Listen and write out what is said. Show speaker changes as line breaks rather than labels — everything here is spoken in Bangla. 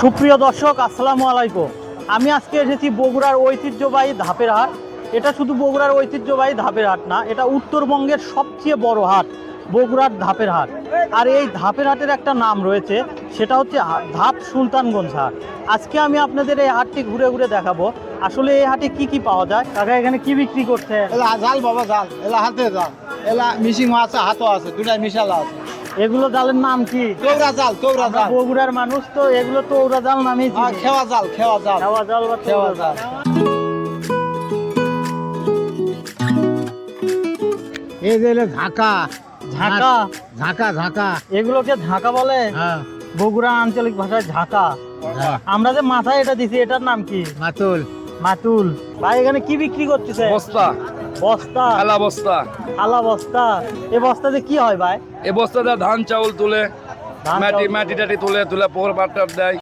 সুপ্রিয় দর্শক, আসসালামু আলাইকুম। আমি আজকে এসেছি বগুড়ার ঐতিহ্যবাহী ধাপের হাট এটা শুধু বগুড়ার ঐতিহ্যবাহী ধাপের হাট না, এটা উত্তরবঙ্গের সবচেয়ে বড় হাট, বগুড়ার ধাপের হাট আর এই ধাপের হাটের একটা নাম রয়েছে, সেটা হচ্ছে ধাপ সুলতানগঞ্জ হাট। আজকে আমি আপনাদের এই হাটটি ঘুরে ঘুরে দেখাবো। আসলে এই হাটে কি কি পাওয়া যায়? কাকা, এখানে কি বিক্রি করছে
এলা জাল বাবা জাল, এলা হাতে জাল। এলা মিশিং আছে, হাতও আছে, দুটাই মিশালা আছে।
এগুলো জালের নাম কি?
চৌরা জাল
আমরা
জাল।
বগুড়ার মানুষ তো এগুলো তো ওরা জাল নামেই
আর খেওয়া জাল খেওয়া জাল।
খেওয়া জাল বা
খেওয়া
জাল।
এই যে এলে ঝাঁকা।
ঝাঁকা?
ঝাঁকা ঝাঁকা।
এগুলোকে ঝাঁকা বলে?
হ্যাঁ।
বগুড়া আঞ্চলিক ভাষায় ঝাঁকা। আমরা যে মাথায় এটা দিছি এটার নাম কি?
মাতুল।
মাতুল। ভাই এখানে কি বিক্রি করতেছে?
বস্তা।
বস্তা।
খালা বস্তা।
থালা বস্তা। এই বস্তাতে কি হয় ভাই?
এ বস্তাতে ধান চাউল তুলে মাটি মাটি টাটি তুলে তুলে পোহর পাটার দেয়।